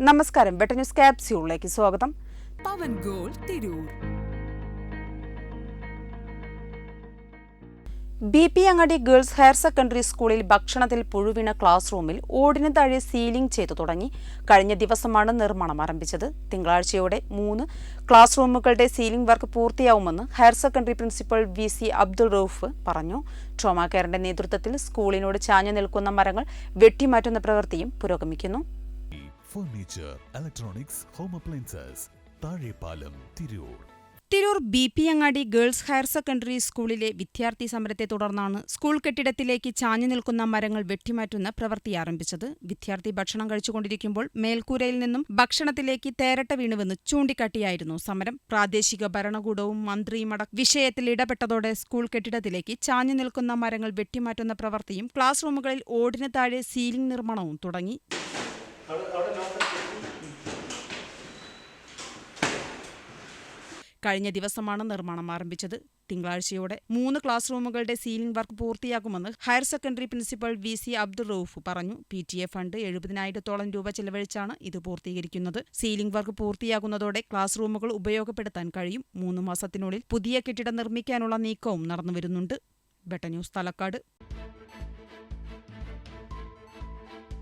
നമസ്കാരം. വെട്ട ന്യൂസ് ക്യാപ്സ്യൂളിലേക്ക് സ്വാഗതം. പവൻ goal Tirur. B P Angadi girls higher secondary സ്കൂളിൽ ഭക്ഷണത്തിൽ പുഴുവിണ ക്ലാസ് റൂമിൽ ഓടിന് താഴെ സീലിംഗ് ചെയ്തു തുടങ്ങി. കഴിഞ്ഞ ദിവസമാണ് നിർമ്മാണം ആരംഭിച്ചത്. തിങ്കളാഴ്ചയോടെ മൂന്ന് ക്ലാസ് റൂമുകളുടെ ceiling work പൂർത്തിയാവുമെന്ന് higher secondary principal V C Abdul Rauf പറഞ്ഞു. ട്രോമാ കെയറിന്റെ നേതൃത്വത്തിൽ സ്കൂളിനോട് ചാഞ്ഞു നിൽക്കുന്ന മരങ്ങൾ വെട്ടിമാറ്റുന്ന പ്രവൃത്തിയും പുരോഗമിക്കുന്നു. Furniture electronics home appliances Thazhepalam Tirur Tirur B P Angadi girls higher secondary സ്കൂളിലെ വിദ്യാർത്ഥി സമരത്തെ തുടർന്നാണ് സ്കൂൾ കെട്ടിടത്തിലേക്ക് ചാഞ്ഞു നിൽക്കുന്ന മരങ്ങൾ വെട്ടിമാറ്റുന്ന പ്രവൃത്തി ആരംഭിച്ചത്. വിദ്യാർത്ഥി ഭക്ഷണം കഴിച്ചുകൊണ്ടിരിക്കുമ്പോൾ മേൽക്കൂരയിൽ നിന്നും ഭക്ഷണത്തിലേക്ക് തേരട്ട വീണുവെന്ന് ചൂണ്ടിക്കാട്ടിയായിരുന്നു സമരം. പ്രാദേശിക ഭരണകൂടവും മന്ത്രിയും അടക്കം വിഷയത്തിൽ ഇടപെട്ടതോടെ സ്കൂൾ കെട്ടിടത്തിലേക്ക് ചാഞ്ഞു നിൽക്കുന്ന മരങ്ങൾ വെട്ടിമാറ്റുന്ന പ്രവൃത്തിയും ക്ലാസ് റൂമുകളിൽ ഓടിന് താഴെ സീലിംഗ് നിർമ്മാണവും തുടങ്ങി. കഴിഞ്ഞ ദിവസമാണ് നിർമ്മാണം ആരംഭിച്ചത്. തിങ്കളാഴ്ചയോടെ മൂന്ന് ക്ലാസ് റൂമുകളുടെ സീലിംഗ് വർക്ക് പൂർത്തിയാക്കുമെന്ന് higher secondary principal V C Abdul Rauf പറഞ്ഞു. പി ടി എ ഫണ്ട് എഴുപതിനായിരത്തോളം രൂപ ചെലവഴിച്ചാണ് ഇത് പൂർത്തീകരിക്കുന്നത്. സീലിംഗ് വർക്ക് പൂർത്തിയാകുന്നതോടെ ക്ലാസ് റൂമുകൾ ഉപയോഗപ്പെടുത്താൻ കഴിയും. മൂന്ന് മാസത്തിനുള്ളിൽ പുതിയ കെട്ടിടം നിർമ്മിക്കാനുള്ള നീക്കവും നടന്നുവരുന്നുണ്ട്. ബെട്ട തലക്കാട്.